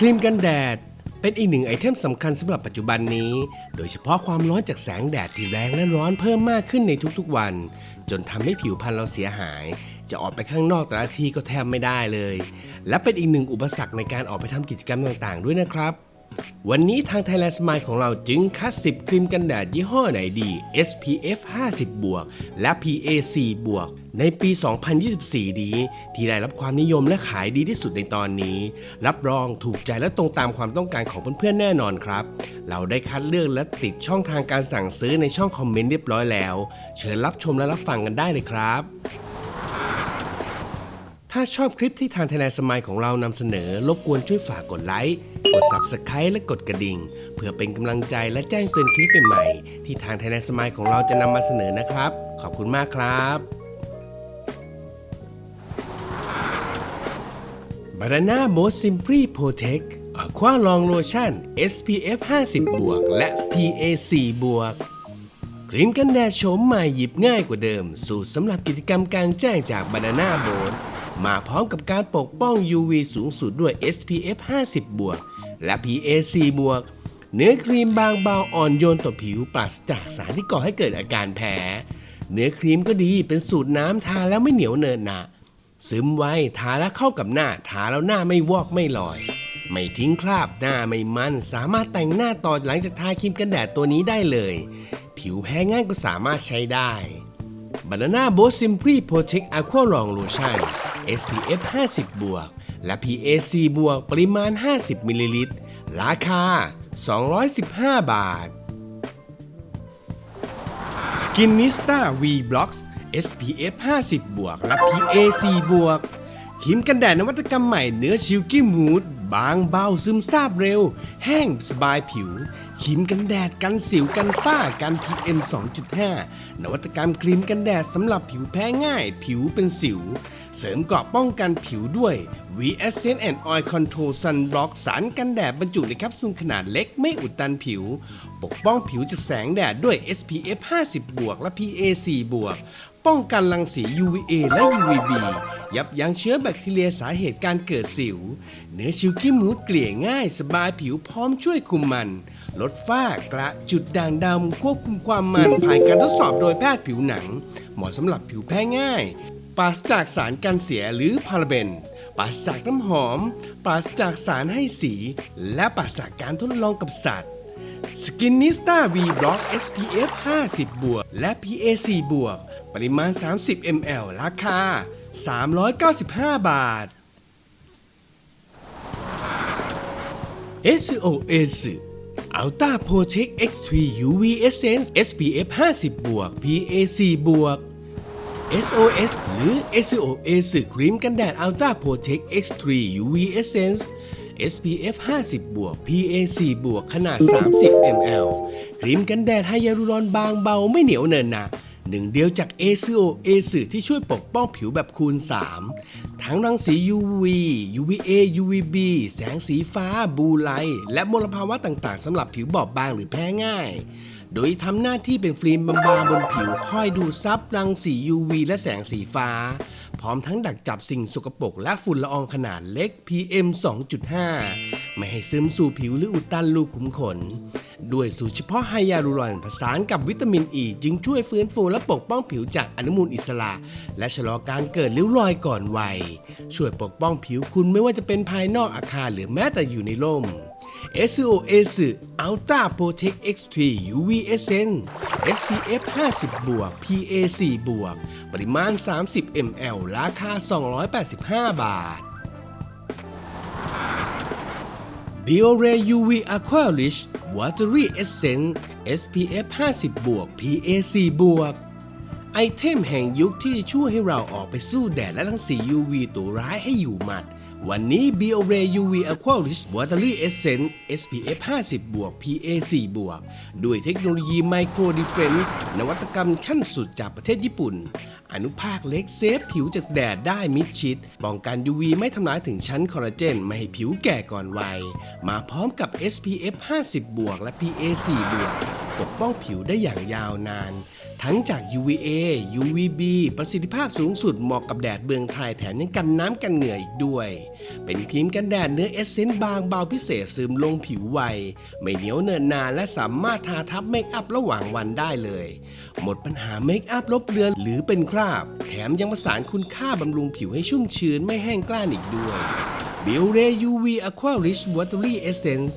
ครีมกันแดด เป็นอีกหนึ่งไอเทมสำคัญสำหรับปัจจุบันนี้ โดยเฉพาะความร้อนจากแสงแดดที่แรงและร้อนเพิ่มมากขึ้นในทุกๆวัน จนทำให้ผิวพรรณเราเสียหาย จะออกไปข้างนอกแต่ละทีก็แทบไม่ได้เลย และเป็นอีกหนึ่งอุปสรรคในการออกไปทำกิจกรรมต่างๆ ด้วยนะครับ วันนี้ทาง Thailand Smile ของเราจึงคัด 10 ครีมกันแดดยี่ห้อไหนดี SPF 50 บวก และ PA4 บวก ในปี 2024 นี้ ที่ได้รับความนิยมและขายดีที่สุดในตอนนี้ รับรองถูกใจและตรงตามความต้องการของเพื่อนๆแน่นอนครับ เราได้คัดเลือกและติดช่องทางการสั่งซื้อในช่องคอมเมนต์เรียบร้อยแล้ว เชิญรับชมและรับฟังกันได้เลยครับ ถ้าชอบคลิปที่ทางทนายสมายของเรานำเสนอ รบกวนช่วยฝากกดไลค์ กด Subscribe และกดกระดิ่ง เพื่อเป็นกำลังใจและแจ้งเตือนคลิปใหม่ๆที่ทางทนายสมายของเราจะนำมาเสนอนะครับ ขอบคุณมากครับ b a n a n a Most Simply Protect Aqua Long Lotion SPF 50 บวก และ PA4 บวกครีมกันแดดโฉมใหม่หยิบง่ายกว่าเดิม สูตรสำหรับกิจกรรมกลางแจ้งจาก Banana b o a t มาพร้อมกับการปกป้อง UV สูงสุดด้วย SPF 50 บวก และ PA4 บวก เนื้อครีมบางเบาอ่อนโยนต่อผิวปราศจากสารที่ก่อให้เกิดอาการแพ้ เนื้อครีมก็ดีเป็นสูตรน้ำทาแล้วไม่เหนียวเนินหนะซึมไวทาแล้วเข้ากับหน้า ทาแล้วหน้าไม่วอกไม่ลอย ไม่ทิ้งคราบหน้าไม่มันสามารถแต่งหน้าต่อหลังจากทาครีมกันแดดตัวนี้ได้เลย ผิวแพ้ง่ายก็สามารถใช้ได้ Banana Boat Simply Protect Aqua Long Lotion SPF 50 บวก และ PAC บวกปริมาณ 50มิลลิลิตร ราคา 215 บาท Skinista V Blocks SPF 50 บวก และ PAC บวกครีมกันแดดนวัตกรรมใหม่เนื้อชิลกี้มูดบางเบาซึมซาบเร็ว แห้งสบายผิวครีมกันแดดกันสิวกันฝ้ากัน PM 2.5 นวัตกรรมครีมกันแดดสำหรับผิวแพ้ง่าย ผิวเป็นสิว เสริมเกราะป้องกันผิวด้วย V Essence and Oil Control Sunblock สารกันแดดบรรจุในแคปซูลขนาดเล็กไม่อุดตันผิว ปกป้องผิวจากแสงแดดด้วย SPF 50 บวกและ PA4 บวก ป้องกันรังสี UVA และ UVB ยับยั้งเชื้อแบคทีเรียสาเหตุการเกิดสิว เนื้อชิลกี้มูดเกลี่ยง่าย สบายผิวพร้อมช่วยคุมมัน ลดฝ้ากระจุดด่างดำควบคุมความมันผ่านการทดสอบโดยแพทย์ผิวหนัง เหมาะสำหรับผิวแพ้ง่าย ปราศจากสารกันเสียหรือพาราเบน ปราศจากน้ำหอม ปราศจากสารให้สี และปราศจากการทดลองกับสัตว์สกินนิสต้า V Block SPF 50 บวก และ PA4 บวก ปริมาณ 30 ml ราคา 395 บาท SOS Ultra Protect X3 UV Essence SPF 50 บวก PA4 บวก SOS หรือ SOS ครีมกันแดด Ultra Protect X3 UV Essence SPF 50 บวก PA4 บวก ขนาด 30 ml ครีมกันแดดไฮยาลูรอนบางเบาไม่เหนียวเนินหนะหนึ่งเดียวจาก ACOS ที่ช่วยปกป้องผิวแบบคูณ 3 ทั้งรังสี UV UVA UVB แสงสีฟ้า บูไลและมลภาวะต่างๆสำหรับผิวบอบบางหรือแพ้ง่าย โดยทำหน้าที่เป็นฟิล์มบางๆบนผิวคอยดูดซับรังสี UV และแสงสีฟ้า พร้อมทั้งดักจับสิ่งสกปรกและฝุ่นละอองขนาดเล็ก PM 2.5 ไม่ให้ซึมสู่ผิวหรืออุดตันรูขุมขน ด้วยสูตรเฉพาะไฮยาลูรอนผสานกับวิตามินอ e, ีจึงช่วยฟื้นฟูและปกป้องผิวจากอนุมูลอิสระ และชะลอการเกิดริ้วรอยก่อนวัย ช่วยปกป้องผิวคุณไม่ว่าจะเป็นภายนอกอาคารหรือแม้แต่อยู่ในร่ม SOS Ultra Protect X3 UV Essence SPF 50บวก PA4 บวก ปริมาณ 30 ml ราคา 285 บาท Biore UV Aqua Rich Watery Essence SPF 50บวก PA4 บวกไอเทมแห่งยุคที่ช่วยให้เราออกไปสู้แดดและรังสี UV ตัวร้ายให้อยู่หมัด วันนี้ Biore UV Aqua Rich Watery Essence SPF 50 บวก PA4 บวก ด้วยเทคโนโลยี Micro Difference นวัตกรรมขั้นสุดจากประเทศญี่ปุ่น อนุภาคเล็กเซฟผิวจากแดดได้มิดชิดป้องกัน UV ไม่ทำร้ายถึงชั้นคอลลาเจน ไม่ให้ผิวแก่ก่อนวัย มาพร้อมกับ SPF 50 บวกและ PA4 บวก ปกป้องผิวได้อย่างยาวนาน ทั้งจาก UVA UVB ประสิทธิภาพสูงสุดเหมาะกับแดดเบืองไทยแถมยังกันน้ำกันเหงื่ออีกด้วย เป็นครีมกันแดดเนื้อเอสเซนต์บางเบาพิเศษซึมลงผิวไว ไม่เหนียวเนินนานและสามารถทาทับเมคอัพระหว่างวันได้เลย หมดปัญหาเมคอัพลบเลือนหรือเป็นคราบ แถมยังประสานคุณค่าบำรุงผิวให้ชุ่มชื้นไม่แห้งกล้านอีกด้วย b i o r e UV Aqua Rich Watery Essence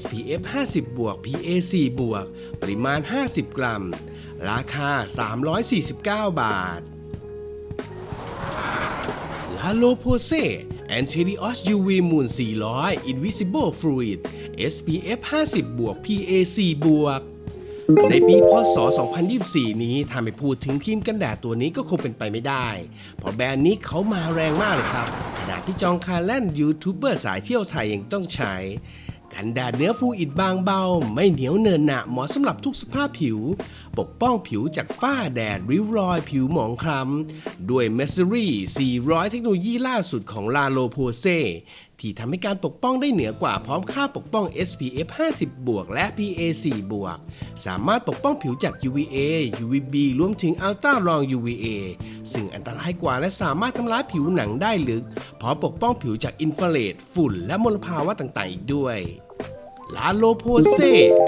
SPF 50 บวก PA 4 บวก ปริมาณ 50 กรัม ราคา 349 บาท ลาโลโพเซ Anti-Ox UV Moon 400 Invisible Fluid SPF 50 บวก PA 4 บวก ในปีพศ 2024 นี้ถ้าไม่พูดถึงครีมกันแดดตัวนี้ก็คงเป็นไปไม่ได้ เพราะแบรนด์นี้เขามาแรงมากเลยครับขณะที่จองคาแลนยูทูบเบอร์สายเที่ยวไทยยังต้องใช้ กันแดดเนื้อฟูอิดบางเบา ไม่เหนียวเนินหนะเหมาะสำหรับทุกสภาพผิว ปกป้องผิวจากฝ้าแดดริ้วรอยผิวหมองคล้ำด้วยเมสซรี่ 400 เทคโนโลยีล่าสุดของลาโลโพเซ ที่ทำให้การปกป้องได้เหนือกว่าพร้อมค่าปกป้อง SPF 50 บวก และ PA 4 บวก สามารถปกป้องผิวจาก UVA UVB รวมถึงอัลตรา o อง UVA ซึ่งอันตรายกว่าและสามารถทำร้ายผิวหนังได้ลึก พร้อมปกป้องผิวจากอินฟราเรดฝุ่น และมลภาวะต่างๆ อีกด้วยลาโลโพเซ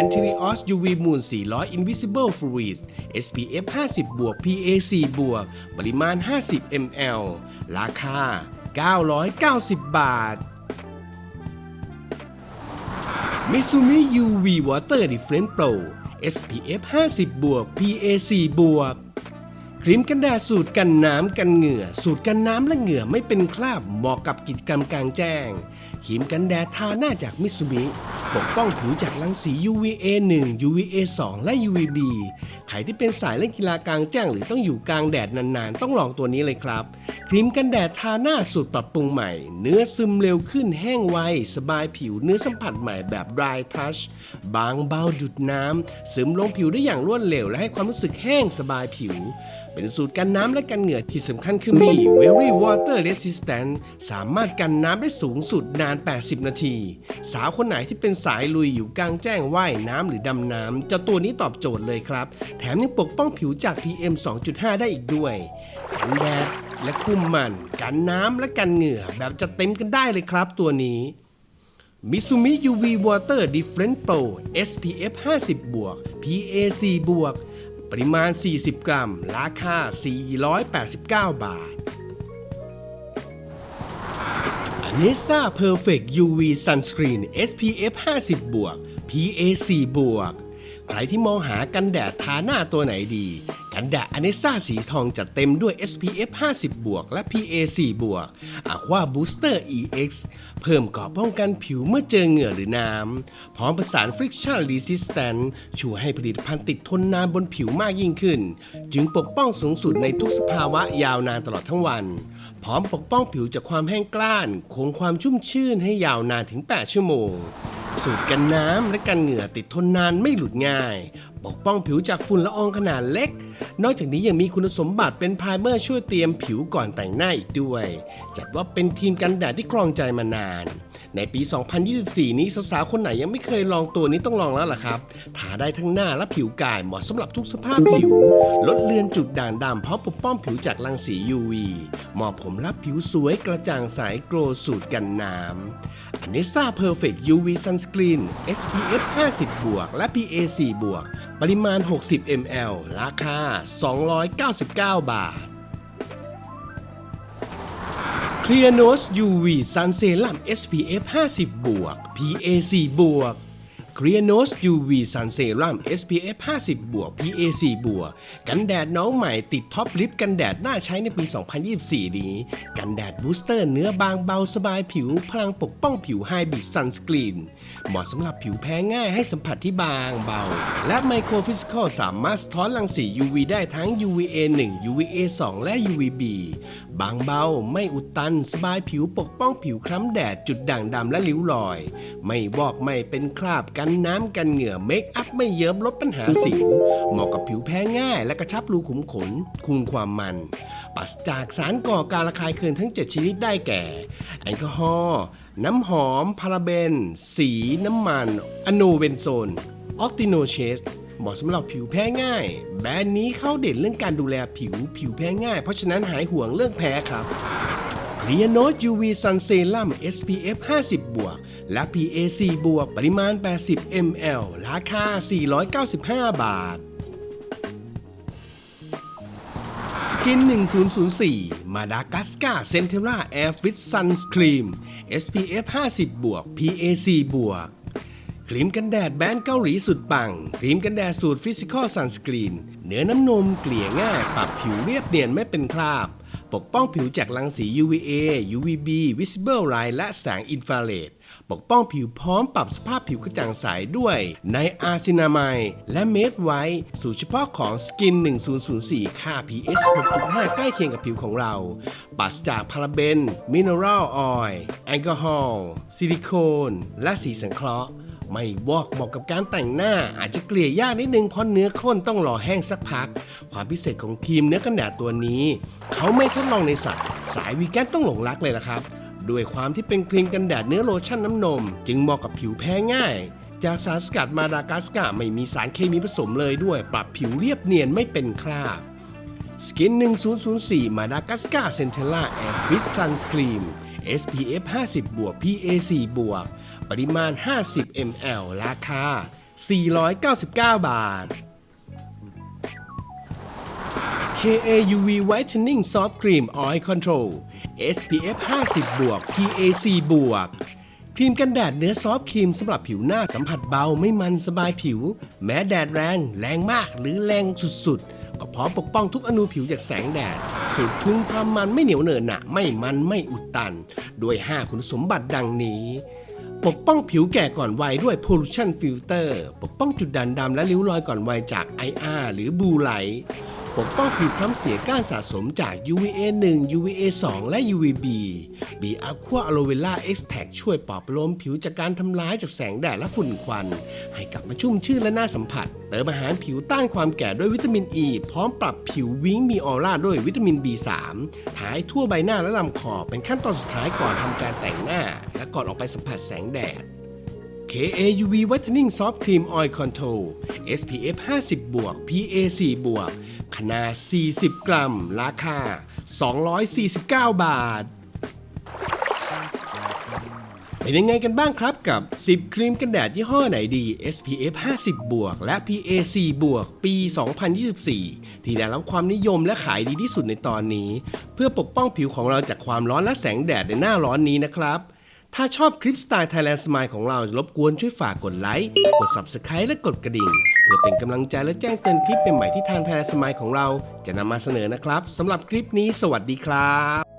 Anti-Ox UV Moon 400 Invisible f l u i d SPF 50 บวก PA 4 บวก ปริมาณ 50 ml ราคา 990 บาท มิซูมิ UV Water Different Pro SPF 50บวก PA 4บวกครีมกันแดดสูตรกันน้ำกันเหงื่อ สูตรกันน้ำและเหงื่อไม่เป็นคราบเหมาะกับกิจกรรมกลางแจ้งครีมกันแดดทาหน้าจากมิซูมิปกป้องผิวจากรังสี UVA 1 UVA 2 และ UVB ใครที่เป็นสายเล่นกีฬากลางแจ้งหรือต้องอยู่กลางแดดนานๆ ต้องลองตัวนี้เลยครับครีมกันแดดทาหน้าสูตรปรับปรุงใหม่ เนื้อซึมเร็วขึ้นแห้งไว สบายผิวเนื้อสัมผัสใหม่แบบ dry touch บางเบาดุดน้ำซึมลงผิวได้อย่างรวดเร็ว และให้ความรู้สึกแห้งสบายผิว เป็นสูตรกันน้ำและกันเหงื่อที่สำคัญคือมี very water resistant สามารถกันน้ำได้สูงสุดนาน 80 นาที สาวคนไหนที่เป็นสายลุยอยู่กลางแจ้งว่ายน้ำหรือดำน้ำเจ้าตัวนี้ตอบโจทย์เลยครับแถมยังปกป้องผิวจาก PM 2.5 ได้อีกด้วย กันแดดและคุมมัน กันน้ำและกันเหงื่อแบบจะเต็มกันได้เลยครับตัวนี้ Mitsumi UV Water Different Pro SPF 50 บวก PA 4บวก ปริมาณ 40 กรัม ราคา 489 บาท a n e s a Perfect UV Sunscreen SPF 50 บวก PA 4บวก ใครที่มองหากันแดดทาหน้าตัวไหนดี กันแดดอเนซ่าสีทองจัดเต็มด้วย SPF 50 บวก และ PA 4บวก Aqua Booster EX เพิ่มเกราะป้องกันผิวเมื่อเจอเหงื่อหรือน้ำ พร้อมประสาน Friction Resistant ช่วยให้ผลิตภัณฑ์ติดทนนานบนผิวมากยิ่งขึ้น จึงปกป้องสูงสุดในทุกสภาวะยาวนานตลอดทั้งวัน พร้อมปกป้องผิวจากความแห้งกล้าน คงความชุ่มชื่นให้ยาวนานถึง 8 ชั่วโมง สูตรกันน้ำและกันเหงื่อติดทนนานไม่หลุดง่าย ปกป้องผิวจากฝุ่นละอองขนาดเล็ก นอกจากนี้ยังมีคุณสมบัติเป็นไพรเมอร์ช่วยเตรียมผิวก่อนแต่งหน้าอีกด้วย จัดว่าเป็นทีมกันแดดที่ครองใจมานาน ในปี 2024 นี้สาวๆคนไหนยังไม่เคยลองตัวนี้ต้องลองแล้วล่ะครับ ทาได้ทั้งหน้าและผิวกายเหมาะสำหรับทุกสภาพผิว ลดเลือนจุดด่างดำเพราะปกป้องผิวจากรังสี UV เหมาะผมรับผิวสวยกระจ่างใสโกลสูตรกันน้ำ a n e s a Perfect UV Sunscreen SPF 50 บวก และ PA 4บวก ปริมาณ 60 ml ราคา 299 บาท Clear n o s UV Sun Serum SPF 50 บวก PAC บวก Clear Nose UV Sun Serum SPF 50 บวก PA 4บวกกันแดดน้องใหม่ติดท็อปลิฟต์กันแดดหน่าใช้ในปี 2024 นี้ กันแดดบูสเตอร์เนื้อบางเบาสบายผิว พลังปกป้องผิวไฮบิดซันสกรีนเหมาะสำหรับผิวแพ้ง่ายให้สัมผัสที่บางเบา และไมโครฟิสิกอลสามารถสะท้อนรังสี UV ได้ทั้ง UVA 1 UVA 2 และ UVB บางเบาไม่อุดตันสบายผิวปกป้องผิวคล้ำแดดจุดด่างดำและริ้วรอย ไม่วอกไม่เป็นคราบกันน้ำกันเหงื่อเมคอัพไม่เยิ้มลดปัญหาสิว เหมาะกับผิวแพ้ง่าย และกระชับรูขุมขน คุมความมันปราศจากสารก่อการระคายเคืองทั้ง 7 ชนิดได้แก่ แอลกอฮอล์น้ำหอม พาราเบน สีน้ำมันอะโนเบนโซนออกติโนเชสเหมาะสำหรับผิวแพ้ง่าย แบรนด์นี้เข้าเด่นเรื่องการดูแลผิวผิวแพ้ง่าย เพราะฉะนั้นหายห่วงเรื่องแพ้ครับเรียโน UV Sun Serum SPF 50 บวก และ PAC บวกปริมาณ 80 ml ราคา 495 บาท สกิน 1004 มาดากัสกาเซนเทราแอร์ฟิตซันสครีม SPF 50 บวก PAC บวกครีมกันแดดแบรนด์เกาหลีสุดปัง ครีมกันแดดสูตรฟิสิกอลซันสกรีน เนื้อน้ำนมเกลี่ยง่าย ปรับผิวเรียบเนียนไม่เป็นคราบ ปกป้องผิวจากรังสี UVA UVB Visible Light และแสงอินฟราเรดปกป้องผิวพร้อมปรับสภาพผิวกระจ่างใสด้วยในอาซินามายและเมดไว้สูตรเฉพาะของสกิน 1004 ค่า pH 6.5 ใกล้เคียงกับผิวของเราปราศจากพาราเบน มินเนอรัลออยล์แอลกอฮอล์ซิลิโคน และสีสังเคราะห์ ไม่วอกเหมาะกับการแต่งหน้าอาจจะเกลี่ยยากนิดนึงเพราะเนื้อข้นต้องรอแห้งสักพัก ความพิเศษของครีมเนื้อกันแดดตัวนี้ เขาไม่ทดลองในสัตว์ สายวีแกนต้องหลงรักเลยล่ะครับ ด้วยความที่เป็นครีมกันแดดเนื้อโลชั่นน้ำนม จึงเหมาะกับผิวแพ้ง่าย จากสารสกัดมาดากัสการ์ไม่มีสารเคมีผสมเลยด้วย ปรับผิวเรียบเนียนไม่เป็นคราบสกิน 1004 มาดากัสการ์เซนเทล่าแอร์ฟิตซันสกรีม SPF 50 บวก PA4 บวก ปริมาณ 50 ml ราคา 499 บาท KAUV Whitening Soft Cream Oil Control SPF 50 บวก PAC บวก ครีมกันแดดเนื้อซอฟต์ครีมสำหรับผิวหน้าสัมผัสเบาไม่มันสบายผิว แม้แดดแรง แรงมากหรือแรงสุดๆ ก็พร้อมปกป้องทุกอนูผิวจากแสงแดด สูตรคุมความมันไม่เหนียวเหนอะหนะไม่มันไม่อุดตัน ด้วย 5 คุณสมบัติดังนี้ ปกป้องผิวแก่ก่อนวัยด้วย pollution filter ปกป้องจุดด่างดำและริ้วรอยก่อนวัยจาก IR หรือ blue light ปกป้องผิวคล้ำเสียก้านสะสมจาก UVA 1 UVA 2 และ UVB B Aqua Aloe Vera Extract ช่วยปลอบประโลมผิวจากการทำร้ายจากแสงแดดและฝุ่นควัน ให้กลับมาชุ่มชื่นและน่าสัมผัส เติมอาหารผิวต้านความแก่ด้วยวิตามินอ e, ีพร้อมปรับผิววิ้งมีออร่าด้วยวิตามิน B3 ทาให้ทั่วใบหน้าและลำคอเป็นขั้นตอนสุดท้ายก่อนทำการแต่งหน้า และก่อนออกไปสัมผัสแสงแดด KAUV Whitening Soft Cream Oil Control SPF 50 บวก PA4 บวก ขนาด 40 กรัม ราคา 249 บาท เป็นยังไงกันบ้างครับกับ 10 ครีมกันแดดยี่ห้อไหนดี SPF 50 บวก และ PA4 บวก ปี 2024 ที่ได้รับความนิยมและขายดีที่สุดในตอนนี้ เพื่อปกป้องผิวของเราจากความร้อนและแสงแดดในหน้าร้อนนี้นะครับ ถ้าชอบคลิปสไตล์ Thailand Smile ของเรารบกวนช่วยฝากกดไลค์ กด Subscribe และกดกระดิ่ง เพื่อเป็นกำลังใจและแจ้งเตือนคลิปใหม่ๆที่ทาง Thailand Smile ของเราจะนำมาเสนอนะครับสำหรับคลิปนี้ สวัสดีครับ